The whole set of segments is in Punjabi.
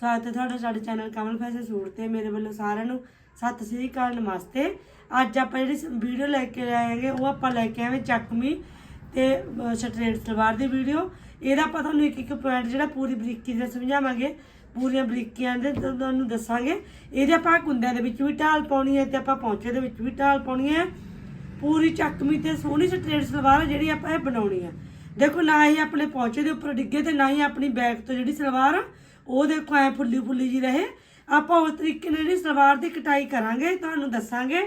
ਸਵਾਗਤ ਹੈ ਤੁਹਾਡਾ ਸਾਡੇ ਚੈਨਲ ਕਮਲ ਫੈਸ਼ਨ ਸੂਟ ਤੇ ਮੇਰੇ ਵੱਲੋਂ ਸਾਰਿਆਂ ਨੂੰ ਸਤਿ ਸ੍ਰੀ ਅਕਾਲ, ਨਮਸਤੇ। ਅੱਜ ਆਪਾਂ ਜਿਹੜੀ ਵੀਡੀਓ ਲੈ ਕੇ ਆਏਗੇ ਉਹ ਆਪਾਂ ਲੈ ਕੇ ਆਏ ਚੱਕਮੀ ਤੇ ਸਟ੍ਰੇਟ ਸਲਵਾਰ ਦੀ ਵੀਡੀਓ। ਇਹਦਾ ਆਪਾਂ ਤੁਹਾਨੂੰ ਇੱਕ ਇੱਕ ਪੁਆਇੰਟ ਜਿਹੜਾ ਪੂਰੀ ਬਰੀਕੀ ਨਾਲ ਸਮਝਾਵਾਂਗੇ। ਪੂਰੀਆਂ ਬਰੀਕੀਆਂ ਦੇ ਤੁਹਾਨੂੰ ਦੱਸਾਂਗੇ। ਇਹਦੇ ਆਪਾਂ ਕੁੰਦਿਆਂ ਦੇ ਵਿੱਚ ਵੀ ਢਾਲ ਪਾਉਣੀ ਹੈ ਤੇ ਆਪਾਂ ਪੌਂਚੇ ਦੇ ਵਿੱਚ ਵੀ ਢਾਲ ਪਾਉਣੀ ਹੈ। ਪੂਰੀ ਚੱਕਮੀ ਤੇ ਸੋਹਣੀ ਸਟ੍ਰੇਟ ਸਲਵਾਰ ਜਿਹੜੀ ਆਪਾਂ ਇਹ ਬਣਾਉਣੀ ਹੈ। ਦੇਖੋ, ਨਾ ਹੀ ਆਪਣੇ ਪੌਂਚੇ ਦੇ ਉੱਪਰ ਡਿੱਗੇ ਤੇ ਨਾ ਹੀ ਆਪਣੀ ਬੈਕ ਤੋਂ ਜਿਹੜੀ ਸਲਵਾਰ ਉਹ ਦੇਖੋ ਐ ਫੁੱਲੀ ਫੁੱਲੀ ਜੀ ਰਹੇ। ਆਪਾਂ ਉਸ ਤਰੀਕੇ ਨਾਲ ਜਿਹੜੀ ਸਲਵਾਰ ਦੀ ਕਟਾਈ ਕਰਾਂਗੇ, ਤੁਹਾਨੂੰ ਦੱਸਾਂਗੇ।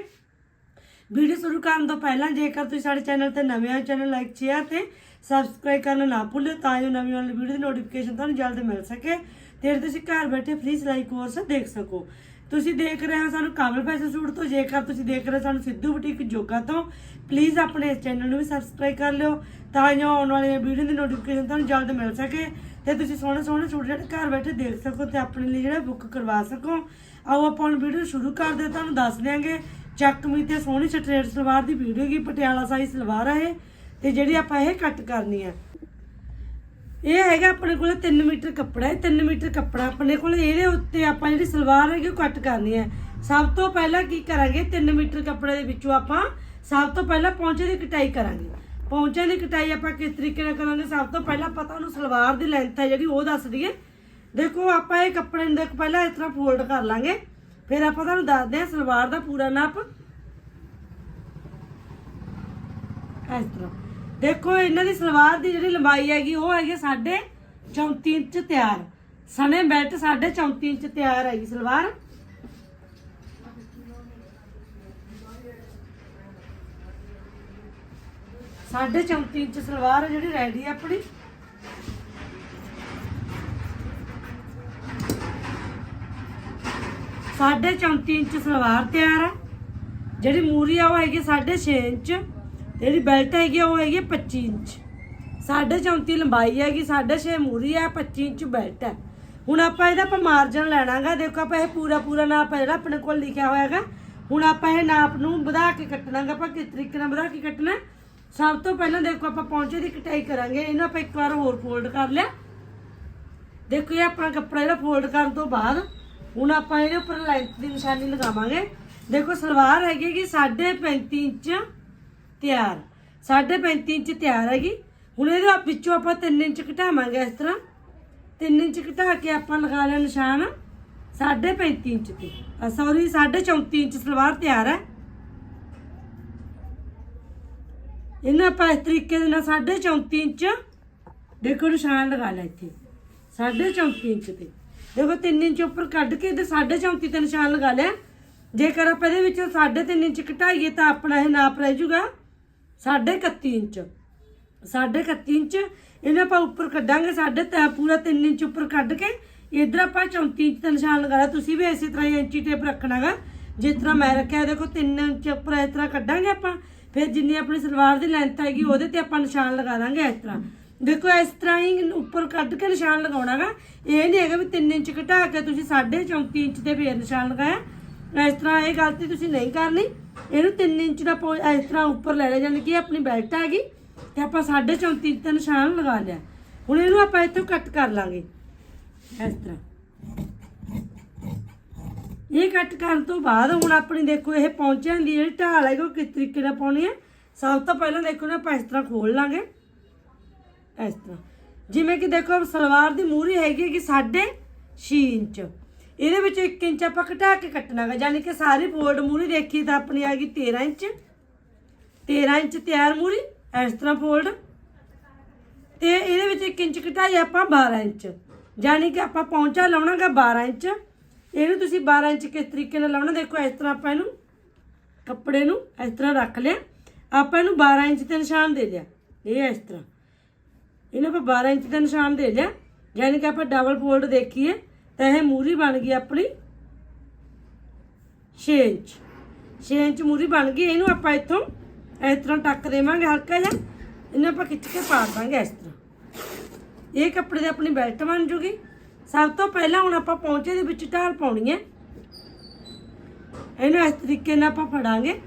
ਵੀਡੀਓ ਸ਼ੁਰੂ ਕਰਨ ਤੋਂ ਪਹਿਲਾਂ ਜੇਕਰ ਤੁਸੀਂ ਸਾਡੇ ਚੈਨਲ ਤੇ ਨਵੇਂ ਹੋ ਚੈਨਲ ਲਾਈਕ ਸ਼ੇਅਰ ਤੇ ਸਬਸਕ੍ਰਾਈਬ ਕਰਨਾ ਨਾ ਭੁੱਲਿਓ ਤਾਂ ਜੋ ਨਵੀਂ ਆਉਣ ਵਾਲੀ ਵੀਡੀਓ ਦੀ ਨੋਟੀਫਿਕੇਸ਼ਨ ਤੁਹਾਨੂੰ ਜਲਦ ਮਿਲ ਸਕੇ। ਤੇ ਤੁਸੀਂ ਘਰ ਬੈਠੇ ਫ੍ਰੀ ਸਿਲਾਈ ਕੋਰਸ ਦੇਖ ਸਕੋ। ਤੁਸੀਂ ਦੇਖ ਰਹੇ ਹੋ ਸਾਨੂੰ ਕਾਮਲ ਫੈਸ਼ਨ ਸੂਟ ਤੋਂ, ਜੇਕਰ ਤੁਸੀਂ ਦੇਖ ਰਹੇ ਹੋ ਸਾਨੂੰ ਸਿੱਧੂ ਬੁਟੀਕ ਜੋਗਾ ਤੋਂ ਪਲੀਜ਼ ਆਪਣੇ ਇਸ ਚੈਨਲ ਨੂੰ ਵੀ ਸਬਸਕ੍ਰਾਈਬ ਕਰ ਲਿਓ ਤਾਂ ਜੋ ਆਉਣ ਵਾਲੀਆਂ ਵੀਡੀਓ ਦੀ ਨੋਟੀਫਿਕੇਸ਼ਨ ਤੁਹਾਨੂੰ ਜਲਦ ਮਿਲ ਸਕੇ। ਤੇ ਤੁਸੀਂ ਸੋਹਣੇ ਸੋਹਣੇ ਸੂਟ ਜਿਹੜੇ ਘਰ ਬੈਠੇ ਦੇਖ ਸਕੋ ਤੇ ਆਪਣੇ ਲਈ ਜਿਹੜਾ ਬੁੱਕ ਕਰਵਾ ਸਕੋ। ਆਓ ਆਪਾਂ ਹੁਣ ਵੀਡੀਓ ਸ਼ੁਰੂ ਕਰਦੇ ਹਾਂ। ਤੁਹਾਨੂੰ ਦੱਸ ਦਿਆਂਗੇ। ਚੱਕਮੀ ਤੇ ਸੋਹਣੀ ਸਟ੍ਰੇਟ ਸਲਵਾਰ ਦੀ ਵੀਡੀਓ ਕੀ ਪਟਿਆਲਾ ਸਾਈਜ਼ ਸਲਵਾਰ ਹੈ ਇਹ, ਤੇ ਜਿਹੜੀ ਆਪਾਂ ਇਹ ਕੱਟ ਕਰਨੀ ਹੈ ਇਹ ਹੈਗਾ ਆਪਣੇ ਕੋਲ 3 ਮੀਟਰ ਕੱਪੜਾ ਹੈ 3 ਮੀਟਰ ਕੱਪੜਾ ਆਪਣੇ ਕੋਲ, ਇਹਦੇ ਉੱਤੇ ਆਪਾਂ ਜਿਹੜੀ ਸਲਵਾਰ ਹੈਗੀ ਉਹ ਕੱਟ ਕਰਨੀ ਹੈ ਸਭ ਤੋਂ ਪਹਿਲਾਂ ਕੀ ਕਰਾਂਗੇ 3 ਮੀਟਰ ਕੱਪੜੇ ਦੇ ਵਿੱਚੋਂ ਆਪਾਂ ਸਭ ਤੋਂ ਪਹਿਲਾਂ ਪੌਂਚੇ ਦੀ ਕਟਾਈ ਕਰਾਂਗੇ। ਪੌਂਚੇ ਦੀ ਕਟਾਈ ਆਪਾਂ ਕਿਸ ਤਰੀਕੇ ਨਾਲ ਕਰਾਂਗੇ, ਸਭ ਤੋਂ ਪਹਿਲਾਂ ਪਤਾ ਉਹਨੂੰ ਸਲਵਾਰ ਦੀ ਲੈਂਥ ਹੈ ਜਿਹੜੀ, ਉਹ ਦੱਸ ਦਈਏ। ਦੇਖੋ, ਆਪਾਂ ਇਹ ਕੱਪੜੇ ਨੂੰ ਦੇਖ, ਪਹਿਲਾਂ ਇਸ ਤਰ੍ਹਾਂ ਫੋਲਡ ਕਰ ਲਾਂਗੇ। ਫਿਰ ਆਪਾਂ ਤੁਹਾਨੂੰ ਦੱਸਦੇ ਹਾਂ ਸਲਵਾਰ ਦਾ ਪੂਰਾ ਨਾਪ। ਇਸ ਤਰ੍ਹਾਂ। ਦੇਖੋ, ਇਹਨਾਂ ਦੀ ਸਲਵਾਰ ਦੀ ਜਿਹੜੀ ਲੰਬਾਈ ਹੈਗੀ, ਉਹ ਹੈਗੀ ਸਾਢੇ 34 ਇੰਚ ਤਿਆਰ। ਸਣੇ ਬੈਲਟ ਸਾਢੇ 34 ਇੰਚ ਤਿਆਰ ਹੈਗੀ ਸਲਵਾਰ। ਸਾਢੇ 34 ਇੰਚ ਸਲਵਾਰ ਹੈ ਜਿਹੜੀ ਰੈਡੀ ਹੈ ਆਪਣੀ। ਸਾਢੇ 34 ਇੰਚ ਸਲਵਾਰ ਤਿਆਰ ਹੈ ਜਿਹੜੀ ਮੂਰੀ ਆ ਉਹ ਹੈਗੀ 6.5 ਇੰਚ, ਜਿਹੜੀ ਬੈਲਟ ਹੈਗੀ ਆ ਉਹ ਹੈਗੀ 25 ਇੰਚ। 34 ਲੰਬਾਈ ਹੈਗੀ 6.5 ਮੂਰੀ ਹੈ 25 ਇੰਚ ਬੈਲਟ ਹੈ ਹੁਣ ਆਪਾਂ ਇਹਦਾ ਆਪਾਂ ਮਾਰਜਨ ਲੈਣਾਗਾ, ਦੇਖੋ ਆਪਾਂ ਇਹ ਪੂਰਾ ਪੂਰਾ ਨਾਪ ਹੈ ਜਿਹੜਾ ਆਪਣੇ ਕੋਲ ਲਿਖਿਆ ਹੋਇਆ ਹੈਗਾ ਹੁਣ ਆਪਾਂ ਇਹ ਨਾਪ ਨੂੰ ਵਧਾ ਕੇ ਕੱਟਣਾਗਾ, ਆਪਾਂ ਕਿਸ ਤਰੀਕੇ ਨਾਲ ਵਧਾ ਕੇ ਕੱਟਣਾ ਸਭ ਤੋਂ ਪਹਿਲਾਂ ਦੇਖੋ ਆਪਾਂ ਪੌਂਚੇ ਦੀ ਕਟਾਈ ਕਰਾਂਗੇ, ਇਹਨੂੰ ਆਪਾਂ ਇੱਕ ਵਾਰ ਹੋਰ ਫੋਲਡ ਕਰ ਲਿਆ। ਦੇਖੋ ਇਹ ਆਪਣਾ ਕੱਪੜਾ ਜਿਹੜਾ ਫੋਲਡ ਕਰਨ ਤੋਂ ਬਾਅਦ, ਹੁਣ ਆਪਾਂ ਇਹਦੇ ਉੱਪਰ ਲੈਂਥ ਦੀ ਨਿਸ਼ਾਨੀ ਲਗਾਵਾਂਗੇ। ਦੇਖੋ ਸਲਵਾਰ ਹੈਗੀ ਕਿ 35 ਇੰਚ ਤਿਆਰ 35 ਇੰਚ ਤਿਆਰ ਹੈਗੀ। ਹੁਣ ਇਹਦੇ ਵਿੱਚੋਂ ਆਪਾਂ 3 ਇੰਚ ਘਟਾਵਾਂਗੇ ਇਸ ਤਰ੍ਹਾਂ। 3 ਇੰਚ ਘਟਾ ਕੇ ਆਪਾਂ ਲਗਾ ਲਿਆ ਨਿਸ਼ਾਨ 35 ਇੰਚ ਤੇ। ਸੌਰੀ 34 ਇੰਚ ਸਲਵਾਰ ਤਿਆਰ ਹੈ। ਇਹਨਾਂ ਆਪਾਂ ਇਸ ਤਰੀਕੇ ਦੇ ਨਾਲ 34 ਇੰਚ ਦੇਖੋ ਨਿਸ਼ਾਨ ਲਗਾ ਲਿਆ ਇੱਥੇ। 34 ਇੰਚ ਤੇ। ਦੇਖੋ 3 ਇੰਚ ਉੱਪਰ ਕੱਢ ਕੇ ਤੇ 34 ਤੇ ਨਿਸ਼ਾਨ ਲਗਾ ਲਿਆ। ਜੇਕਰ ਆਪਾਂ ਇਹਦੇ ਵਿੱਚ 3.5 ਇੰਚ ਘਟਾਈਏ ਤਾਂ ਆਪਣਾ ਇਹ ਨਾਪ ਰਹਿ ਜਾਊਗਾ 31 ਇੰਚ। 31 ਇੰਚ, ਇਹਨੂੰ ਆਪਾਂ ਉੱਪਰ ਕੱਢਾਂਗੇ ਸਾਢੇ ਤਾਂ ਪੂਰਾ 3 ਇੰਚ ਉੱਪਰ ਕੱਢ ਕੇ। ਇਧਰ ਆਪਾਂ 34 ਇੰਚ ਦਾ ਨਿਸ਼ਾਨ ਲਗਾ ਲਿਆ। ਤੁਸੀਂ ਵੀ ਇਸੇ ਤਰ੍ਹਾਂ ਹੀ ਇੰਚੀ ਟੇਪ ਰੱਖਣਾਗਾ। ਜਿਸ ਤਰ੍ਹਾਂ ਮੈਂ ਰੱਖਿਆ, ਦੇਖੋ 3 ਇੰਚ ਉੱਪਰ ਇਸ ਤਰ੍ਹਾਂ ਕੱਢਾਂਗੇ ਆਪਾਂ। ਫਿਰ ਜਿੰਨੀ ਆਪਣੀ ਸਲਵਾਰ ਦੀ ਲੈਂਥ ਹੈਗੀ ਉਹਦੇ ਤੇ ਆਪਾਂ ਨਿਸ਼ਾਨ ਲਗਾ ਦਾਂਗੇ ਇਸ ਤਰ੍ਹਾਂ। ਦੇਖੋ ਇਸ ਤਰ੍ਹਾਂ ਹੀ ਉੱਪਰ ਕੱਢ ਕੇ ਨਿਸ਼ਾਨ ਲਗਾਉਣਾਗਾ। ਇਹ ਨਹੀਂ ਹੈਗਾ ਵੀ 3 ਇੰਚ ਘਟਾ ਕੇ ਤੁਸੀਂ 34 ਇੰਚ ਤੇ ਫੇਰ ਨਿਸ਼ਾਨ ਲਗਾਇਆ। ਇਸ ਤਰ੍ਹਾਂ ਇਹ ਗਲਤੀ ਤੁਸੀਂ ਨਹੀਂ ਕਰਨੀ। ਇਹਨੂੰ 3 ਇੰਚ ਦਾ ਪੋ- ਇਸ ਤਰ੍ਹਾਂ ਉੱਪਰ ਲੈ ਲਿਆ, ਜਾਣੀ ਕਿ ਆਪਣੀ ਬੈਲਟ ਹੈਗੀ ਤੇ ਆਪਾਂ 34 ਇੰਚ ਤੇ ਨਿਸ਼ਾਨ ਲਗਾ ਲਿਆ। ਹੁਣ ਇਹਨੂੰ ਆਪਾਂ ਇੱਥੋਂ ਕੱਟ ਕਰ ਲਾਂਗੇ। ਇਸ ਤਰ੍ਹਾਂ। ਇਹ ਕੱਟ ਕਰਨ ਤੋਂ ਬਾਅਦ ਹੁਣ ਆਪਣੀ ਦੇਖੋ ਇਹ ਪਹੁੰਚਣ ਦੀ ਜਿਹੜੀ ਢਾਲ ਹੈ ਉਹ ਕਿਸ ਤਰੀਕੇ ਨਾਲ ਪਾਉਣੀ ਹੈ? ਸਭ ਤੋਂ ਪਹਿਲਾਂ ਦੇਖੋ ਨਾ ਆਪਾਂ ਇਸ ਤਰ੍ਹਾਂ ਖੋਲ ਲਾਂਗੇ। ਇਸ ਤਰ੍ਹਾਂ। ਜਿਵੇਂ ਕਿ ਦੇਖੋ ਸਲਵਾਰ ਦੀ ਮੂਰੀ ਹੈਗੀ ਕਿ 6.5 ਇੰਚ। ਇਹਦੇ ਵਿੱਚ 1 ਇੰਚ ਆਪਾਂ ਘਟਾ ਕੇ ਕੱਟਣਾਗਾ, ਯਾਨੀ ਕਿ ਸਾਰੀ ਫੋਲਡ ਮੂਰੀ ਦੇਖੀ ਤਾਂ ਆਪਣੀ ਆ ਗਈ 13 ਇੰਚ। 13 ਇੰਚ ਤਿਆਰ ਮੂਰੀ ਇਸ ਤਰ੍ਹਾਂ ਫੋਲਡ ਤੇ ਇਹਦੇ ਵਿੱਚ 1 ਇੰਚ ਘਟਾਈ ਆਪਾਂ 12 ਇੰਚ। ਯਾਨੀ ਕਿ ਆਪਾਂ ਪੌਂਚਾ ਲਾਉਣਾਗਾ 12 ਇੰਚ। ਇਹਨੂੰ ਤੁਸੀਂ 12 ਇੰਚ ਕਿਸ ਤਰੀਕੇ ਨਾਲ ਲਾਉਣਾ? ਦੇਖੋ, ਇਸ ਤਰ੍ਹਾਂ ਆਪਾਂ ਇਹਨੂੰ ਕੱਪੜੇ ਨੂੰ ਇਸ ਤਰ੍ਹਾਂ ਰੱਖ ਲਿਆ। ਆਪਾਂ ਇਹਨੂੰ 12 ਇੰਚ ਤੇ ਨਿਸ਼ਾਨ ਦੇ ਲਿਆ। ਇਹ ਇਸ ਤਰ੍ਹਾਂ। ਇਹਨੂੰ ਆਪਾਂ 12 ਇੰਚ ਦਾ ਨਿਸ਼ਾਨ ਦੇ ਲਿਆ। ਯਾਨੀ ਕਿ ਆਪਾਂ ਡਬਲ ਫੋਲਡ ਦੇਖੀਏ, ਤਾਂ ਇਹ ਮੂਰੀ ਬਣ ਗਈ ਆਪਣੀ 6 ਇੰਚ। 6 ਇੰਚ ਮੂਰੀ ਬਣ ਗਈ। ਇਹਨੂੰ ਆਪਾਂ ਇੱਥੋਂ ਇਸ ਤਰ੍ਹਾਂ ਟੱਕ ਦੇਵਾਂਗੇ ਹਲਕਾ ਜਿਹਾ। ਇਹਨੂੰ ਆਪਾਂ ਖਿੱਚ ਕੇ ਪਾ ਦਾਂਗੇ ਇਸ ਤਰ੍ਹਾਂ। ਇਹ ਕੱਪੜੇ ਦੀ ਆਪਣੀ ਬੈਲਟ ਬਣ ਜੂਗੀ। ਸਭ ਤੋਂ ਪਹਿਲਾਂ ਹੁਣ ਆਪਾਂ ਪੌਂਚੇ ਦੇ ਵਿੱਚ ਢਾਲ ਪਾਉਣੀ ਹੈ। ਇਹਨੂੰ ਇਸ ਤਰੀਕੇ ਨਾਲ ਆਪਾਂ ਫੜਾਂਗੇ।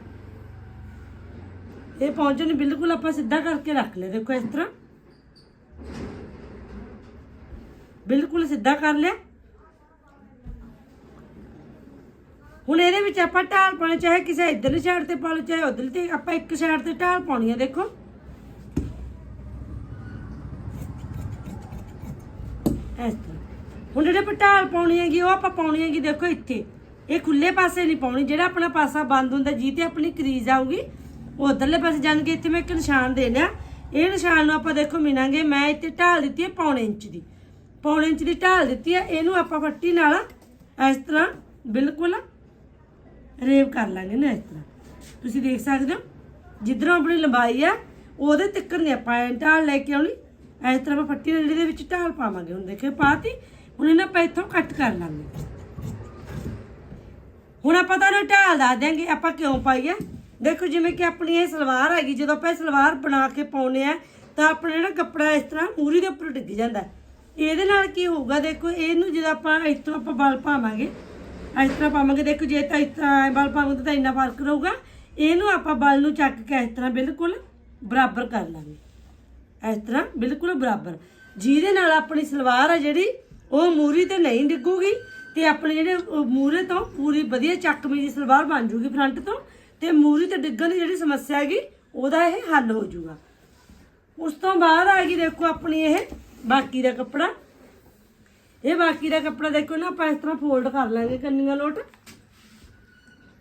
ਇਹ ਪੌਂਚੇ ਨੂੰ ਬਿਲਕੁਲ ਆਪਾਂ ਸਿੱਧਾ ਕਰਕੇ ਰੱਖ ਲਿਆ ਦੇਖੋ ਇਸ ਤਰ੍ਹਾਂ। ਬਿਲਕੁਲ ਸਿੱਧਾ ਕਰ ਲਿਆ। ਹੁਣ ਇਹਦੇ ਵਿੱਚ ਆਪਾਂ ਢਾਲ ਪਾਉਣੀ, ਚਾਹੇ ਕਿਸੇ ਇਧਰਲੀ ਸਾਈਡ ਤੇ ਪਾ ਲਓ, ਚਾਹੇ ਉਧਰਲੀ ਤੇ ਆਪਾਂ ਇੱਕ ਸਾਈਡ ਤੇ ਢਾਲ ਪਾਉਣੀ ਹੈ, ਦੇਖੋ। ਇਸ ਤਰ੍ਹਾਂ। ਹੁਣ ਜਿਹੜੇ ਆਪਾਂ ਢਾਲ ਪਾਉਣੀ ਹੈਗੀ, ਉਹ ਆਪਾਂ ਪਾਉਣੀ ਹੈਗੀ ਦੇਖੋ ਇੱਥੇ। ਇਹ ਖੁੱਲੇ ਪਾਸੇ ਨਹੀਂ ਪਾਉਣੀ, ਜਿਹੜਾ ਆਪਣਾ ਪਾਸਾ ਬੰਦ ਹੁੰਦਾ, ਜੀ ਤੇ ਆਪਣੀ ਕਰੀਜ਼ ਆਊਗੀ, ਉਹ ਉਧਰਲੇ ਪਾਸੇ ਜਾਣ ਕੇ ਇੱਥੇ ਮੈਂ ਇੱਕ ਨਿਸ਼ਾਨ ਦੇ ਲਿਆ ਇਹ ਨਿਸ਼ਾਨ ਨੂੰ ਆਪਾਂ ਦੇਖੋ ਮਿਣਾਂਗੇ ਮੈਂ ਇੱਥੇ ਢਾਲ ਦਿੱਤੀ ਹੈ ਪੌਣੇ ਇੰਚ ਦੀ। ਪੌਣੇ ਇੰਚ ਦੀ ਢਾਲ ਦਿੱਤੀ ਹੈ, ਇਹਨੂੰ ਆਪਾਂ ਫੱਟੀ ਨਾਲ ਇਸ ਤਰ੍ਹਾਂ ਬਿਲਕੁਲ ਰੇਵ ਕਰ ਲਾਂਗੇ ਨਾ ਇਸ ਤਰ੍ਹਾਂ। ਤੁਸੀਂ ਦੇਖ ਸਕਦੇ ਹੋ, ਜਿੱਧਰੋਂ ਆਪਣੀ ਲੰਬਾਈ ਆ ਉਹਦੇ ਤਿੱਕਰ ਨਹੀਂ ਆਪਾਂ ਢਾਲ ਲੈ ਕੇ ਆਉਣੀ। ਇਸ ਤਰ੍ਹਾਂ ਆਪਾਂ ਫੱਟੀ ਨਾਲ ਦੇ ਵਿੱਚ ਢਾਲ ਪਾਵਾਂਗੇ। ਹੁਣ ਦੇਖੋ ਪਾਤੀ। ਹੁਣ ਇਹਨਾਂ ਆਪਾਂ ਇੱਥੋਂ ਕੱਟ ਕਰ ਲਾਂਗੇ। ਹੁਣ ਆਪਾਂ ਤੁਹਾਨੂੰ ਢਾਲ ਦੱਸ ਦਿਆਂਗੇ, ਆਪਾਂ ਕਿਉਂ ਪਾਈ ਆ? ਦੇਖੋ ਜਿਵੇਂ ਕਿ ਆਪਣੀ ਇਹ ਸਲਵਾਰ ਹੈਗੀ, ਜਦੋਂ ਆਪਾਂ ਇਹ ਸਲਵਾਰ ਬਣਾ ਕੇ ਪਾਉਨੇ ਆ, ਤਾਂ ਆਪਣਾ ਜਿਹੜਾ ਕੱਪੜਾ ਇਸ ਤਰ੍ਹਾਂ ਮੂਰੀ ਦੇ ਉੱਪਰ ਡਿੱਗ ਜਾਂਦਾ। ਇਹਦੇ ਨਾਲ ਕੀ ਹੋਊਗਾ, ਦੇਖੋ, ਇਹਨੂੰ ਜਦੋਂ ਆਪਾਂ ਇੱਥੋਂ ਆਪਾਂ ਬਲ ਪਾਵਾਂਗੇ, ਇਸ ਤਰ੍ਹਾਂ ਪਾਵਾਂਗੇ, ਦੇਖੋ, ਜੇ ਤਾਂ ਇਸ ਤਰ੍ਹਾਂ ਬਲ ਪਾਵਾਂਗੇ ਤਾਂ ਇੰਨਾ ਫ਼ਰਕ ਰਹੂਗਾ। ਇਹਨੂੰ ਆਪਾਂ ਬਲ ਨੂੰ ਚੱਕ ਕੇ ਇਸ ਤਰ੍ਹਾਂ ਬਿਲਕੁਲ ਬਰਾਬਰ ਕਰ ਲਾਂਗੇ। ਇਸ ਤਰ੍ਹਾਂ ਬਿਲਕੁਲ ਬਰਾਬਰ। ਜਿਹਦੇ ਨਾਲ ਆਪਣੀ ਸਲਵਾਰ ਆ ਜਿਹੜੀ ਉਹ ਮੂਰੀ ਤੇ ਨਹੀਂ ਡਿੱਗੂਗੀ ਤੇ ਆਪਣੇ ਜਿਹੜੇ ਮੂਰੇ ਤੋਂ ਪੂਰੀ ਵਧੀਆ ਚੱਕਵੀਂ ਦੀ ਸਲਵਾਰ ਬਣ ਜੂਗੀ ਫਰੰਟ ਤੋਂ ਤੇ ਮੂਰੀ ਤੇ ਡਿੱਗਣ ਦੀ ਜਿਹੜੀ ਸਮੱਸਿਆ ਹੈਗੀ, ਉਹਦਾ ਇਹ ਹੱਲ ਹੋ ਜਾਊਗਾ ਉਸ ਤੋਂ ਬਾਅਦ ਆ ਗਈ ਦੇਖੋ ਆਪਣੀ ਇਹ ਬਾਕੀ ਦਾ ਕੱਪੜਾ। ਇਹ ਬਾਕੀ ਦਾ ਕੱਪੜਾ ਦੇਖੋ ਨਾ, ਆਪਾਂ ਇਸ ਤਰ੍ਹਾਂ ਫੋਲਡ ਕਰ ਲਾਂਗੇ ਕੰਨੀਆਂ ਲੋਟ।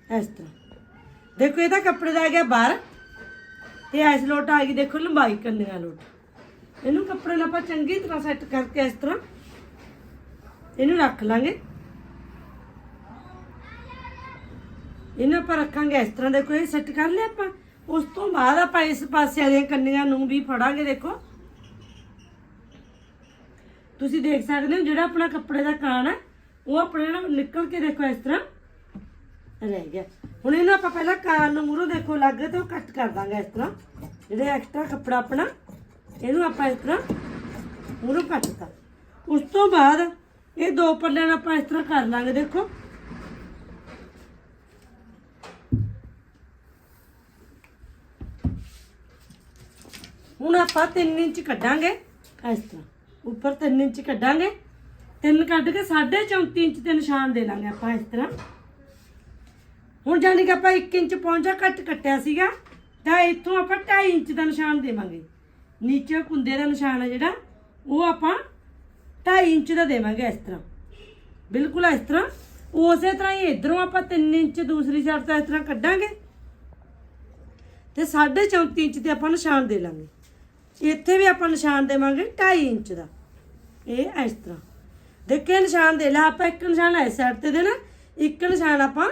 ਇਸ ਤਰ੍ਹਾਂ। ਦੇਖੋ, ਇਹ ਤਾਂ ਕੱਪੜੇ ਦਾ ਆ ਗਿਆ 12 ਤੇ ਐਸ ਲੋਟ ਆ ਗਈ ਦੇਖੋ ਲੰਬਾਈ ਕੰਨੀਆਂ ਲੋਟ। ਇਹਨੂੰ ਕੱਪੜੇ ਨੂੰ ਆਪਾਂ ਚੰਗੀ ਤਰ੍ਹਾਂ ਸੈੱਟ ਕਰਕੇ ਇਸ ਤਰ੍ਹਾਂ ਇਹਨੂੰ ਰੱਖ ਲਾਂਗੇ। ਇਹਨੂੰ ਆਪਾਂ ਰੱਖਾਂਗੇ। ਇਸ ਤਰ੍ਹਾਂ ਦੇਖੋ, ਇਹ ਸੈੱਟ ਕਰ ਲਿਆ ਆਪਾਂ। ਉਸ ਤੋਂ ਬਾਅਦ ਆਪਾਂ ਇਸ ਪਾਸੇ ਵਾਲੀਆਂ ਕੰਨੀਆਂ ਨੂੰ ਵੀ ਫੜਾਂਗੇ, ਦੇਖੋ। ਤੁਸੀਂ ਦੇਖ ਸਕਦੇ ਹੋ, ਜਿਹੜਾ ਆਪਣਾ ਕੱਪੜੇ ਦਾ ਕਾਣ ਹੈ ਉਹ ਆਪਣੇ ਨਾਲ ਨਿਕਲ ਕੇ ਦੇਖੋ ਇਸ ਤਰ੍ਹਾਂ ਰਹਿ ਗਿਆ। ਹੁਣ ਇਹਨੂੰ ਆਪਾਂ ਪਹਿਲਾਂ ਕਾਨ ਨੂੰ ਮੂਹਰੋਂ ਦੇਖੋ ਲੱਗ ਤੇ ਉਹ ਕੱਟ ਕਰ ਦਾਂਗੇ ਇਸ ਤਰ੍ਹਾਂ। ਜਿਹੜਾ ਐਕਸਟਰਾ ਕੱਪੜਾ ਆਪਣਾ, ਇਹਨੂੰ ਆਪਾਂ ਇਸ ਤਰ੍ਹਾਂ ਮੂਹਰੋਂ ਕੱਟਤਾ ਉਸ ਤੋਂ ਬਾਅਦ ਇਹ ਦੋ ਪੱਲਿਆਂ ਨਾਲ ਆਪਾਂ ਇਸ ਤਰ੍ਹਾਂ ਕਰ ਲਾਂਗੇ, ਦੇਖੋ। ਹੁਣ ਆਪਾਂ 3 ਇੰਚ ਕੱਢਾਂਗੇ, ਇਸ ਤਰ੍ਹਾਂ। ਉੱਪਰ 3 ਇੰਚ ਕੱਢਾਂਗੇ। 3 ਕੱਢ ਕੇ 34 ਇੰਚ ਤੇ ਨਿਸ਼ਾਨ ਦੇ ਲਾਂਗੇ ਆਪਾਂ ਇਸ ਤਰ੍ਹਾਂ। ਹੁਣ ਜਾਨੀ ਕਿ ਆਪਾਂ 1 ਇੰਚ ਪਹੁੰਚਾ ਕੱਟ ਕੱਟਿਆ ਸੀਗਾ, ਤਾਂ ਇੱਥੋਂ ਆਪਾਂ 2.5 ਇੰਚ ਦਾ ਨਿਸ਼ਾਨ ਦੇਵਾਂਗੇ। ਨੀਚੇ ਕੁੰਦੇ ਦਾ ਨਿਸ਼ਾਨ ਹੈ ਜਿਹੜਾ, ਉਹ ਆਪਾਂ 2.5 ਇੰਚ ਦਾ ਦੇਵਾਂਗੇ ਇਸ ਤਰ੍ਹਾਂ। ਬਿਲਕੁਲ ਇਸ ਤਰ੍ਹਾਂ। ਉਸੇ ਤਰ੍ਹਾਂ ਹੀ ਇਧਰੋਂ ਆਪਾਂ 3 ਇੰਚ, ਦੂਸਰੀ ਸਾਈਡ ਤੋਂ ਇਸ ਤਰ੍ਹਾਂ ਕੱਢਾਂਗੇ। ਤੇ 34 ਇੰਚ ਤੇ ਆਪਾਂ ਨਿਸ਼ਾਨ ਦੇ ਲਾਂਗੇ। ਇੱਥੇ ਵੀ ਆਪਾਂ ਨਿਸ਼ਾਨ ਦੇਵਾਂਗੇ 2.5 ਇੰਚ ਦਾ। ਇਹ ਇਸ ਤਰ੍ਹਾਂ। ਦੇਖੇ ਨਿਸ਼ਾਨ ਦੇ ਲਾ, ਆਪਾਂ ਇੱਕ ਨਿਸ਼ਾਨ ਇਸ ਸਾਈਡ ਤੇ ਦੇਣਾ, ਇੱਕ ਨਿਸ਼ਾਨ ਆਪਾਂ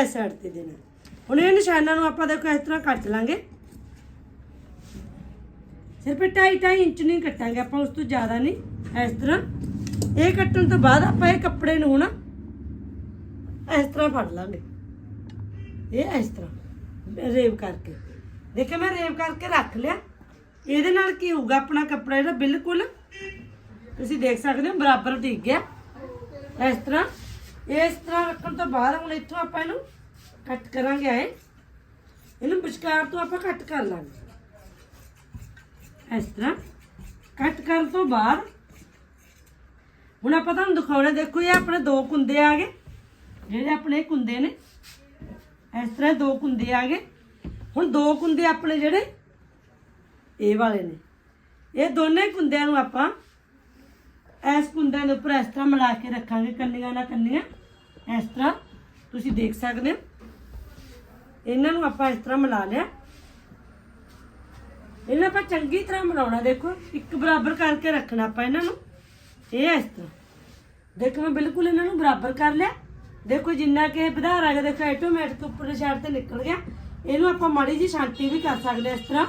ਇਸ ਸਾਈਡ ਤੇ ਦੇਣਾ। ਹੁਣ ਇਹ ਨਿਸ਼ਾਨਾਂ ਨੂੰ ਆਪਾਂ ਦੇਖੋ ਇਸ ਤਰ੍ਹਾਂ ਕੱਟ ਲਾਂਗੇ। ਸਿਰਫ 2.5 ਇੰਚ ਨਹੀਂ ਕੱਟਾਂਗੇ ਆਪਾਂ, ਉਸ ਤੋਂ ਜ਼ਿਆਦਾ ਨਹੀਂ। ਇਸ ਤਰ੍ਹਾਂ। ਇਹ ਕੱਟਣ ਤੋਂ ਬਾਅਦ ਆਪਾਂ ਇਹ ਕੱਪੜੇ ਨੂੰ ਹੁਣ ਇਸ ਤਰ੍ਹਾਂ ਫੜ ਲਾਂਗੇ। ਇਹ ਇਸ ਤਰ੍ਹਾਂ, ਰੇਵ ਕਰਕੇ। ਦੇਖਿਆ ਮੈਂ ਰੇਵ ਕਰਕੇ ਰੱਖ ਲਿਆ। ਇਹਦੇ ਨਾਲ ਕੀ ਹੋਊਗਾ? ਆਪਣਾ ਕੱਪੜਾ ਜਿਹੜਾ ਬਿਲਕੁਲ ਤੁਸੀਂ ਦੇਖ ਸਕਦੇ ਹੋ, ਬਰਾਬਰ ਠੀਕ ਗਿਆ। ਇਸ ਤਰ੍ਹਾਂ ਇਸ ਤਰ੍ਹਾਂ ਰੱਖਣ ਤੋਂ ਬਾਅਦ ਹੁਣ ਇੱਥੋਂ ਆਪਾਂ ਇਹਨੂੰ ਕੱਟ ਕਰਾਂਗੇ ਐ ਇਹਨੂੰ ਵਿਚਕਾਰ ਤੋਂ ਆਪਾਂ ਕੱਟ ਕਰ ਲਾਂਗੇ। ਇਸ ਤਰ੍ਹਾਂ, ਕੱਟ ਕਰਨ ਤੋਂ ਬਾਅਦ ਹੁਣ ਆਪਾਂ ਤੁਹਾਨੂੰ ਦਿਖਾਉਣਾ, ਦੇਖੋ ਇਹ ਆਪਣੇ ਦੋ ਕੁੰਦੇ ਆ ਗਏ। ਜਿਹੜੇ ਆਪਣੇ ਕੁੰਦੇ ਨੇ, ਇਸ ਤਰ੍ਹਾਂ ਦੋ ਕੁੰਦੇ ਆ ਗਏ। ਹੁਣ ਦੋ ਕੁੰਦੇ ਆਪਣੇ ਜਿਹੜੇ, ਇਹ ਵਾਲੇ ਨੇ। ਇਹ ਦੋਨੇ ਕੁੰਦਿਆਂ ਨੂੰ ਆਪਾਂ ਇਸ ਕੁੰਦਿਆਂ ਦੇ ਉੱਪਰ ਇਸ ਤਰ੍ਹਾਂ ਮਿਲਾ ਕੇ ਰੱਖਾਂਗੇ, ਕੰਨੀਆਂ ਨਾਲ ਕੰਨੀਆਂ। ਇਸ ਤਰ੍ਹਾਂ ਤੁਸੀਂ ਦੇਖ ਸਕਦੇ ਹੋ। ਇਹਨਾਂ ਨੂੰ ਆਪਾਂ ਇਸ ਤਰ੍ਹਾਂ ਮਿਲਾ ਲਿਆ। ਇਹਨਾਂ ਆਪਾਂ ਚੰਗੀ ਤਰ੍ਹਾਂ ਮਿਲਾਉਣਾ, ਦੇਖੋ, ਇੱਕ ਬਰਾਬਰ ਕਰਕੇ ਰੱਖਣਾ ਆਪਾਂ ਇਹਨਾਂ ਨੂੰ। ਇਹ ਇਸ ਤਰ੍ਹਾਂ ਦੇਖੋ ਮੈਂ ਬਿਲਕੁਲ ਇਹਨਾਂ ਨੂੰ ਬਰਾਬਰ ਕਰ ਲਿਆ। ਦੇਖੋ ਜਿੰਨਾ ਕਿ ਇਹ ਵਧਾਰ ਆ ਦੇਖੋ ਆਟੋਮੈਟਿਕ ਉੱਪਰ ਸਾਈਡ ਤੇ ਨਿਕਲ ਗਿਆ। ਇਹਨੂੰ ਆਪਾਂ ਮਾੜੀ ਜੀ ਸ਼ਾਂਤੀ ਵੀ ਕਰ ਸਕਦੇ ਇਸ ਤਰ੍ਹਾਂ।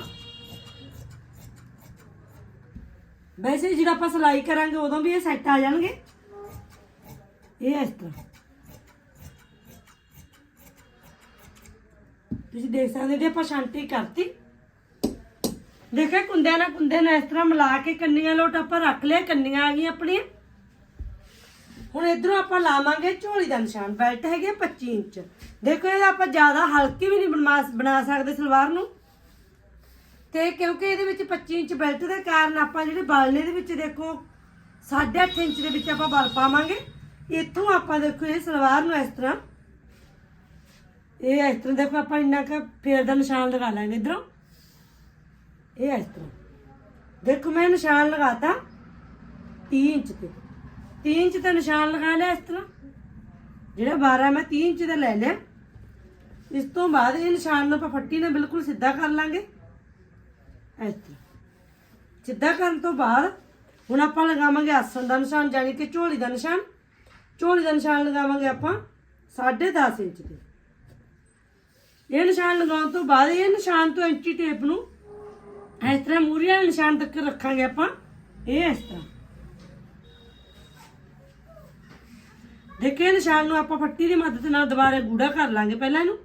ਵੈਸੇ ਜਿਹੜਾ ਆਪਾਂ ਸਿਲਾਈ ਕਰਾਂਗੇ, ਉਦੋਂ ਵੀ ਇਹ ਸੈੱਟ ਆ ਜਾਣਗੇ। ਇਹ ਇਸ ਤਰ੍ਹਾਂ। ਤੁਸੀਂ ਦੇਖ ਸਕਦੇ ਹੋ ਜੇ ਆਪਾਂ ਸ਼ਾਂਤੀ ਕਰਤੀ। ਦੇਖਿਆ ਕੁੰਦਿਆਂ ਨਾਲ ਕੁੰਦਿਆਂ ਨਾਲ ਇਸ ਤਰ੍ਹਾਂ ਮਿਲਾ ਕੇ ਕੰਨੀਆਂ ਲੋਟ ਆਪਾਂ ਰੱਖ ਲਿਆ, ਕੰਨੀਆਂ ਆ ਗਈਆਂ ਆਪਣੀਆਂ। ਹੁਣ ਇਧਰੋਂ ਆਪਾਂ ਲਾਵਾਂਗੇ ਝੋਲੀ ਦਾ ਨਿਸ਼ਾਨ, ਬੈਲਟ ਹੈਗੇ 25 ਇੰਚ। ਦੇਖੋ ਇਹ ਆਪਾਂ ਜ਼ਿਆਦਾ ਹਲਕੀ ਵੀ ਨਹੀਂ ਬਣਾ ਬਣਾ ਸਕਦੇ ਸਲਵਾਰ ਨੂੰ। ਤੇ ਕਿਉਂਕਿ ਇਹਦੇ ਵਿੱਚ 25 ਇੰਚ ਬੈਲਟ ਦੇ ਕਾਰਨ ਆਪਾਂ ਜਿਹੜੇ ਬਾਲਣੇ ਦੇ ਵਿੱਚ ਦੇਖੋ 8.5 ਇੰਚ ਦੇ ਵਿੱਚ ਆਪਾਂ ਬਲ ਪਾਵਾਂਗੇ। ਇੱਥੋਂ ਆਪਾਂ ਦੇਖੋ ਇਹ ਸਲਵਾਰ ਨੂੰ ਇਸ ਤਰ੍ਹਾਂ, ਇਹ ਇਸ ਤਰ੍ਹਾਂ ਦੇਖੋ ਆਪਾਂ ਇੰਨਾ ਕੁ ਫੇਰ ਦਾ ਨਿਸ਼ਾਨ ਲਗਾ ਲਾਂਗੇ ਇਧਰੋਂ। ਇਹ ਇਸ ਤਰ੍ਹਾਂ। ਦੇਖੋ, ਮੈਂ ਨਿਸ਼ਾਨ ਲਗਾਤਾ 3 ਇੰਚ ਤੇ। 3 ਇੰਚ ਤੇ ਨਿਸ਼ਾਨ ਲਗਾ ਲਿਆ ਇਸ ਤਰ੍ਹਾਂ। ਜਿਹੜਾ 12 ਮੈਂ 3 ਇੰਚ ਦਾ ਲੈ ਲਿਆ। ਇਸ ਤੋਂ ਬਾਅਦ ਇਹ ਨਿਸ਼ਾਨ ਨੂੰ ਆਪਾਂ ਫੱਟੀ ਨਾਲ ਬਿਲਕੁਲ ਸਿੱਧਾ ਕਰ ਲਾਂਗੇ। ਇਸ ਤਰ੍ਹਾਂ। ਸਿੱਧਾ ਕਰਨ ਤੋਂ ਬਾਅਦ ਹੁਣ ਆਪਾਂ ਲਗਾਵਾਂਗੇ ਆਸਣ ਦਾ ਨਿਸ਼ਾਨ ਜਾਨੀ ਕਿ ਝੋਲੀ ਦਾ ਨਿਸ਼ਾਨ। ਝੋਲੀ ਦਾ ਨਿਸ਼ਾਨ ਲਗਾਵਾਂਗੇ ਆਪਾਂ 10.5 ਇੰਚ ਤੇ। ਇਹ ਨਿਸ਼ਾਨ ਲਗਾਉਣ ਤੋਂ ਬਾਅਦ ਇਹ ਨਿਸ਼ਾਨ ਤੋਂ ਇੰਚੀ ਟੇਪ ਨੂੰ ਇਸ ਤਰ੍ਹਾਂ ਮੂਰੀ ਵਾਲੇ ਨਿਸ਼ਾਨ ਤੱਕ ਰੱਖਾਂਗੇ ਆਪਾਂ। ਇਹ ਇਸ ਤਰ੍ਹਾਂ। ਦੇਖੇ ਨਿਸ਼ਾਨ ਨੂੰ ਆਪਾਂ ਫੱਟੀ ਦੀ ਮਦਦ ਨਾਲ ਦੁਬਾਰਾ ਗੂੜਾ ਕਰ ਲਾਂਗੇ ਪਹਿਲਾਂ ਇਹਨੂੰ।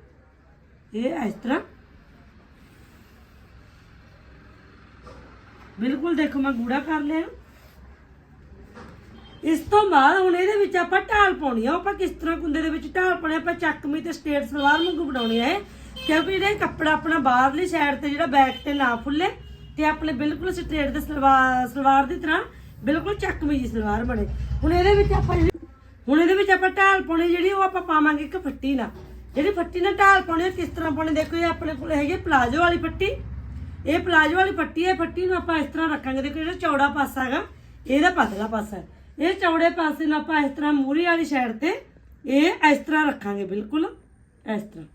ਇਹ ਇਸ ਤਰ੍ਹਾਂ। ਬਿਲਕੁਲ ਦੇਖੋ, ਮੈਂ ਗੂੜਾ ਕਰ ਲਿਆ। ਇਸ ਤੋਂ ਬਾਅਦ ਹੁਣ ਇਹਦੇ ਵਿੱਚ ਆਪਾਂ ਢਾਲ ਪਾਉਣੀ ਆ। ਉਹ ਆਪਾਂ ਕਿਸ ਤਰ੍ਹਾਂ ਕੁੰਦੇ ਦੇ ਵਿੱਚ ਢਾਲ ਪਾਉਣੀ ਆਪਾਂ ਚੱਕਮੀ ਤੇ ਸਟੇਟ ਸਲਵਾਰ ਵਾਂਗੂ ਬਣਾਉਣੀ ਹੈ ਕਿਉਂਕਿ ਜਿਹੜਾ ਇਹ ਕੱਪੜਾ ਆਪਣਾ ਬਾਹਰਲੀ ਸਾਈਡ ਤੇ ਜਿਹੜਾ ਬੈਕ ਤੇ ਨਾ ਫੁੱਲੇ। ਤੇ ਆਪਣੇ ਬਿਲਕੁਲ ਸਟੇਟ ਦੇ ਸਲਵਾਰ ਸਲਵਾਰ ਦੀ ਤਰ੍ਹਾਂ ਬਿਲਕੁਲ ਚੱਕਵੀਂ ਜੀ ਸਲਵਾਰ ਬਣੇ। ਹੁਣ ਇਹਦੇ ਵਿੱਚ ਆਪਾਂ ਜਿਹੜੀ ਹੁਣ ਇਹਦੇ ਵਿੱਚ ਆਪਾਂ ਢਾਲ ਪਾਉਣੀ ਜਿਹੜੀ, ਉਹ ਆਪਾਂ ਪਾਵਾਂਗੇ ਇੱਕ ਫੱਟੀ ਨਾਲ। ਜਿਹੜੀ ਫੱਟੀ ਨਾਲ ਢਾਲ ਪਾਉਣੀ ਕਿਸ ਤਰ੍ਹਾਂ ਪਾਉਣੀ? ਦੇਖੋ, ਇਹ ਆਪਣੇ ਕੋਲ ਹੈਗੇ ਪਲਾਜੋ ਵਾਲੀ ਫੱਟੀ। ਇਹ ਪਲਾਜੋ ਵਾਲੀ ਫੱਟੀ ਹੈ ਫੱਟੀ ਨੂੰ ਆਪਾਂ ਇਸ ਤਰ੍ਹਾਂ ਰੱਖਾਂਗੇ। ਦੇਖੋ, ਜਿਹੜਾ ਚੌੜਾ ਪਾਸਾ ਹੈਗਾ, ਇਹਦਾ ਪਤਲਾ ਪਾਸਾ ਇਹ ਚੌੜੇ ਪਾਸੇ ਨੂੰ ਆਪਾਂ ਇਸ ਤਰ੍ਹਾਂ ਮੂਰੀ ਵਾਲੀ ਸਾਈਡ ਤੇ ਇਹ ਇਸ ਤਰ੍ਹਾਂ ਰੱਖਾਂਗੇ, ਬਿਲਕੁਲ ਇਸ ਤਰ੍ਹਾਂ।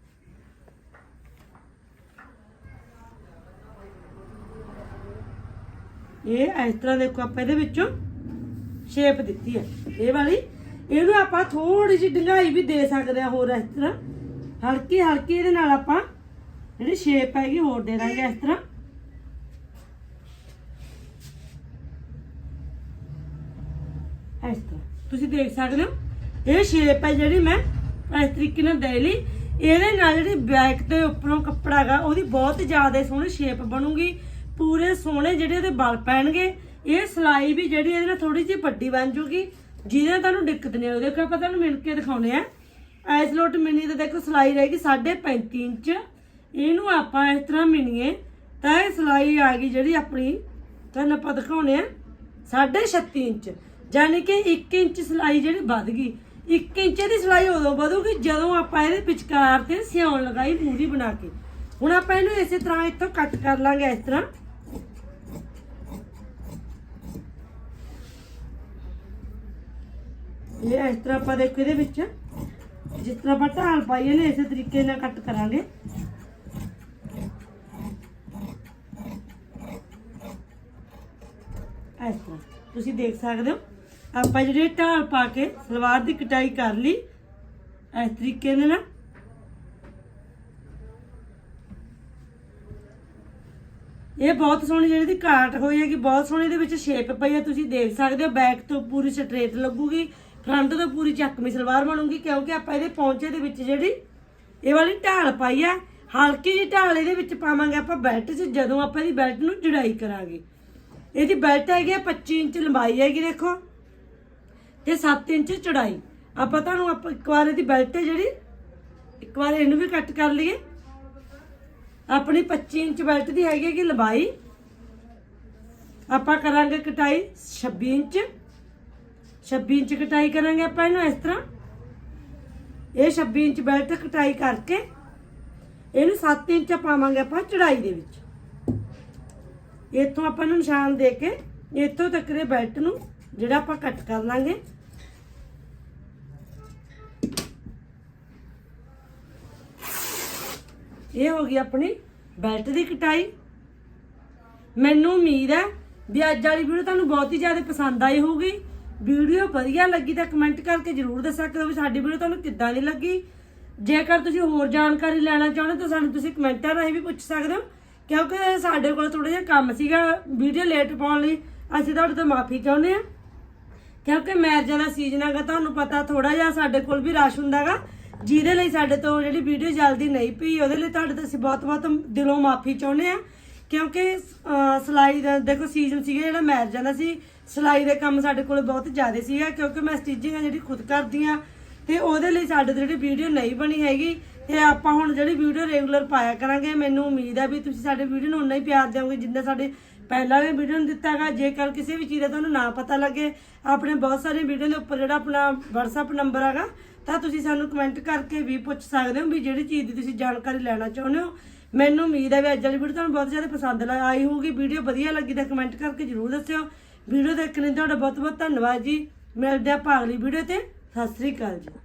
ਇਹ ਇਸ ਤਰ੍ਹਾਂ ਦੇਖੋ ਆਪਾਂ ਇਹਦੇ ਵਿੱਚੋਂ ਸ਼ੇਪ ਦਿੱਤੀ ਹੈ। ਇਹ ਵਾਲੀ, ਇਹਨੂੰ ਆਪਾਂ ਥੋੜੀ ਜਿਹੀ ਡੰਗਾਈ ਵੀ ਦੇ ਸਕਦੇ ਆ ਹੋਰ ਇਸ ਤਰ੍ਹਾਂ। ਹਲਕੀ ਹਲਕੀ ਇਹਦੇ ਨਾਲ ਆਪਾਂ ਜਿਹੜੀ ਸ਼ੇਪ ਹੈਗੀ ਹੋਰ ਦੇ ਦਾਂਗੇ ਇਸ ਤਰ੍ਹਾਂ। ਇਸ ਤਰ੍ਹਾਂ। ਤੁਸੀਂ ਦੇਖ ਸਕਦੇ ਹੋ, ਇਹ ਸ਼ੇਪ ਹੈ ਜਿਹੜੀ ਮੈਂ ਇਸ ਤਰੀਕੇ ਨਾਲ ਦੇ ਲਈ। ਇਹਦੇ ਨਾਲ ਜਿਹੜੀ ਬੈਕ ਤੇ ਉੱਪਰੋਂ ਕੱਪੜਾ ਹੈਗਾ, ਉਹਦੀ ਬਹੁਤ ਜ਼ਿਆਦਾ ਸੋਹਣੀ ਸ਼ੇਪ ਬਣੂਗੀ। ਪੂਰੇ ਸੋਹਣੇ ਜਿਹੜੇ ਉਹਦੇ ਬਲ ਪੈਣਗੇ, ਇਹ ਸਲਾਈ ਵੀ ਜਿਹੜੀ ਇਹਦੇ ਨਾਲ ਥੋੜੀ ਜਿਹੀ ਵੱਡੀ ਬਣ ਜੂਗੀ। ਜਿਹਦੇ ਨਾਲ ਤੁਹਾਨੂੰ ਦਿੱਕਤ ਨਹੀਂ ਆਉਂਦੀ ਦੇਖੋ, ਆਪਾਂ ਤੁਹਾਨੂੰ ਮਿਣ ਕੇ ਦਿਖਾਉਣੇ ਆ। ਐਸ ਲੋਟ ਮਿਨੀ ਤੇ ਦੇਖੋ, ਸਲਾਈ ਰਹੇਗੀ 35 ਇੰਚ। ਇਹਨੂੰ ਆਪਾਂ ਇਸ ਤਰ੍ਹਾਂ ਮਿਣੀਏ, ਤਾਂ ਇਹ ਸਲਾਈ ਆ ਗਈ ਜਿਹੜੀ ਆਪਣੀ, ਤੁਹਾਨੂੰ ਆਪਾਂ ਦਿਖਾਉਣੇ ਆ 36 ਇੰਚ। ਯਾਨੀ ਕਿ 1 ਇੰਚ ਸਲਾਈ ਜਿਹੜੀ ਵੱਧ ਗਈ। 1 ਇੰਚ ਦੀ ਸਲਾਈ ਉਦੋਂ ਵਧੂਗੀ ਜਦੋਂ ਆਪਾਂ ਇਹਦੇ ਵਿਚਕਾਰ ਤੇ ਸਿਉਣ ਲਗਾਈ ਮੂਰੀ ਬਣਾ ਕੇ। ਹੁਣ ਆਪਾਂ ਇਹਨੂੰ ਇਸੇ ਤਰ੍ਹਾਂ ਇੱਥੋਂ ਕੱਟ ਕਰ ਲਾਂਗੇ, ਇਸ ਤਰ੍ਹਾਂ। ਇਹ ਇਸ ਤਰ੍ਹਾਂ ਆਪਾਂ ਦੇਖੋ ਇਹਦੇ ਵਿੱਚ, ਜਿਸ ਤਰ੍ਹਾਂ ਆਪਾਂ ਢਾਲ ਪਾਈਏ ਇਹਨੇ ਇਸੇ ਤਰੀਕੇ ਨਾਲ ਕੱਟ ਕਰਾਂਗੇ। ਇਸ ਤਰ੍ਹਾਂ, ਤੁਸੀਂ ਦੇਖ ਸਕਦੇ ਹੋ, ਆਪਾਂ ਜਿਹੜੇ ਢਾਲ ਪਾ ਕੇ ਸਲਵਾਰ ਦੀ ਕਟਾਈ ਕਰ ਲਈ, ਇਸ ਤਰੀਕੇ ਦੇ ਨਾਲ। ਇਹ ਬਹੁਤ ਸੋਹਣੀ ਜਿਹੜੀ ਦੀ ਕਾਟ ਹੋਈ ਹੈਗੀ, ਬਹੁਤ ਸੋਹਣੀ ਦੇ ਵਿੱਚ ਸ਼ੇਪ ਪਈ ਹੈ, ਤੁਸੀਂ ਦੇਖ ਸਕਦੇ ਹੋ ਬੈਕ ਤੋਂ ਪੂਰੀ ਸਟ੍ਰੇਟ ਲੱਗੂਗੀ। ਫਰੰਟ ਤੋਂ ਪੂਰੀ ਚੱਕਵੀਂ ਸਲਵਾਰ ਬਣੂਗੀ, ਕਿਉਂਕਿ ਆਪਾਂ ਇਹਦੇ ਪੌਂਚੇ ਦੇ ਵਿੱਚ ਜਿਹੜੀ ਇਹ ਵਾਲੀ ਢਾਲ ਪਾਈ ਹੈ ਹਲਕੀ ਜਿਹੀ ਢਾਲ ਇਹਦੇ ਵਿੱਚ ਪਾਵਾਂਗੇ ਆਪਾਂ ਬੈਲਟ 'ਚ, ਜਦੋਂ ਆਪਾਂ ਇਹਦੀ ਬੈਲਟ ਨੂੰ ਜੁੜਾਈ ਕਰਾਂਗੇ। ਇਹਦੀ ਬੈਲਟ ਹੈਗੀ ਆ 25 ਇੰਚ ਲੰਬਾਈ ਹੈਗੀ, ਦੇਖੋ। ਤੇ 7 ਇੰਚ ਚੜਾਈ। ਆਪਾਂ ਤੁਹਾਨੂੰ ਆਪਾਂ ਇੱਕ ਵਾਰ ਇਹਦੀ ਬੈਲਟ ਹੈ ਜਿਹੜੀ, ਇੱਕ ਵਾਰ ਇਹਨੂੰ ਵੀ ਕੱਟ ਕਰ ਲਈਏ। ਆਪਣੀ 25 ਇੰਚ ਬੈਲਟ ਦੀ ਹੈਗੀ ਕਿ ਲੰਬਾਈ। ਆਪਾਂ ਕਰਾਂਗੇ ਕਟਾਈ 26 ਇੰਚ। 26 ਇੰਚ ਕਟਾਈ ਕਰਾਂਗੇ ਆਪਾਂ ਇਹਨੂੰ ਇਸ ਤਰ੍ਹਾਂ। ਇਹ 26 ਇੰਚ ਬੈਲਟ ਕਟਾਈ ਕਰਕੇ ਇਹਨੂੰ 7 ਇੰਚ ਪਾਵਾਂਗੇ ਆਪਾਂ ਚੜਾਈ ਦੇ ਵਿੱਚ। ਇੱਥੋਂ ਆਪਾਂ ਨੂੰ ਨਿਸ਼ਾਨ ਦੇ ਕੇ ਇੱਥੋਂ ਤੱਕ ਦੇ ਬੈਲਟ ਨੂੰ ਜਿਹੜਾ ਆਪਾਂ ਕੱਟ ਕਰ ਲਾਂਗੇ। ਇਹ ਹੋ ਗਈ ਆਪਣੀ ਬੈਲਟ ਦੀ ਕਟਾਈ। ਮੈਨੂੰ ਉਮੀਦ ਹੈ ਵੀ ਅੱਜ ਵਾਲੀ ਵੀਡੀਓ ਤੁਹਾਨੂੰ ਬਹੁਤ ਹੀ ਜ਼ਿਆਦਾ ਪਸੰਦ ਆਈ ਹੋਊਗੀ। ਵੀਡੀਓ ਵਧੀਆ ਲੱਗੀ ਤਾਂ ਕਮੈਂਟ ਕਰਕੇ ਜਰੂਰ ਦੱਸ ਸਕਦੇ ਹੋ ਵੀ ਸਾਡੀ ਵੀਡੀਓ ਤੁਹਾਨੂੰ ਕਿੱਦਾਂ ਦੀ ਲੱਗੀ। ਜੇਕਰ ਤੁਸੀਂ ਹੋਰ ਜਾਣਕਾਰੀ ਲੈਣਾ ਚਾਹੁੰਦੇ ਤਾਂ ਸਾਨੂੰ ਤੁਸੀਂ ਕਮੈਂਟਾਂ ਰਾਹੀਂ ਵੀ ਪੁੱਛ ਸਕਦੇ ਹੋ ਕਿਉਂਕਿ ਸਾਡੇ ਕੋਲ ਥੋੜਾ ਜਿਹਾ ਕੰਮ ਸੀਗਾ ਵੀਡੀਓ ਲੇਟ ਪਾਉਣ ਲਈ ਅਸੀਂ ਤੁਹਾਡੇ ਤੋਂ ਮਾਫੀ ਚਾਹੁੰਦੇ ਹਾਂ। ਕਿਉਂਕਿ ਮੈਰਿਜਾਂ ਦਾ ਸੀਜ਼ਨ ਹੈਗਾ ਤੁਹਾਨੂੰ ਪਤਾ ਥੋੜਾ ਜਿਹਾ ਸਾਡੇ ਕੋਲ ਵੀ ਰਸ਼ ਹੁੰਦਾਗਾ ਜਿਹਦੇ ਲਈ ਸਾਡੇ ਤੋਂ ਜਿਹੜੀ ਵੀਡੀਓ ਜਲਦੀ ਨਹੀਂ ਪਈ ਉਹਦੇ ਲਈ ਤੁਹਾਡੇ ਤੋਂ ਅਸੀਂ ਬਹੁਤ ਬਹੁਤ ਦਿਲੋਂ ਮਾਫੀ ਚਾਹੁੰਦੇ ਹਾਂ। ਕਿਉਂਕਿ ਅਹ, ਸਿਲਾਈ ਦਾ ਦੇਖੋ ਸੀਜ਼ਨ ਸੀਗਾ ਜਿਹੜਾ ਮੈਰਿਜਾਂ ਦਾ ਸੀ ਸਿਲਾਈ ਦੇ ਕੰਮ ਸਾਡੇ ਕੋਲ ਬਹੁਤ ਜ਼ਿਆਦਾ ਸੀਗਾ ਕਿਉਂਕਿ ਮੈਂ ਸਟਿਚਿੰਗ ਆ ਜਿਹੜੀ ਖੁਦ ਕਰਦੀ ਆ ਤੇ ਉਹਦੇ ਲਈ ਸਾਡੇ ਤੋਂ ਜਿਹੜੀ ਵੀਡੀਓ ਨਹੀਂ ਬਣੀ ਹੈਗੀ ਤੇ ਆਪਾਂ ਹੁਣ ਜਿਹੜੀ ਵੀਡੀਓ ਰੈਗੂਲਰ ਪਾਇਆ ਕਰਾਂਗੇ, ਮੈਨੂੰ ਉਮੀਦ ਹੈ ਵੀ ਤੁਸੀਂ ਸਾਡੇ ਵੀਡੀਓ ਨੂੰ ਉਨਾ ਹੀ ਪਿਆਰ ਦਿਓਗੇ ਜਿੰਨਾ ਸਾਡੇ ਪਹਿਲਾਂ ਵਾਲੇ ਵੀਡੀਓ ਨੂੰ ਦਿੱਤਾ ਹੈਗਾ। ਜੇਕਰ ਕਿਸੇ ਵੀ ਚੀਜ਼ ਦਾ ਤੁਹਾਨੂੰ ਨਾ ਪਤਾ ਲੱਗੇ, ਆਪਣੇ ਬਹੁਤ ਸਾਰੀਆਂ ਵੀਡੀਓ ਦੇ ਉੱਪਰ ਜਿਹੜਾ ਆਪਣਾ WhatsApp ਨੰਬਰ ਹੈਗਾ, ਤਾਂ ਤੁਸੀਂ ਸਾਨੂੰ ਕਮੈਂਟ ਕਰਕੇ ਵੀ ਪੁੱਛ ਸਕਦੇ ਹੋ ਵੀ ਜਿਹੜੀ ਚੀਜ਼ ਦੀ ਤੁਸੀਂ ਜਾਣਕਾਰੀ ਲੈਣਾ ਚਾਹੁੰਦੇ ਹੋ। ਮੈਨੂੰ ਉਮੀਦ ਹੈ ਵੀ ਅੱਜ ਵਾਲੀ ਵੀਡੀਓ ਤੁਹਾਨੂੰ ਬਹੁਤ ਜ਼ਿਆਦਾ ਪਸੰਦ ਲ- ਆਈ ਹੋਊਗੀ। ਵੀਡੀਓ ਵਧੀਆ ਲੱਗੀ ਤਾਂ ਕਮੈਂਟ ਕਰਕੇ ਜਰੂਰ ਦੱਸਿਓ। ਵੀਡੀਓ ਦੇਖਣ ਲਈ ਤੁਹਾਡਾ ਬਹੁਤ ਬਹੁਤ ਧੰਨਵਾਦ ਜੀ। ਮਿਲਦੇ ਆਪਾਂ ਅਗਲੀ ਵੀਡੀਓ ਤੇ। ਸਤਿ ਸ੍ਰੀ ਅਕਾਲ ਜੀ।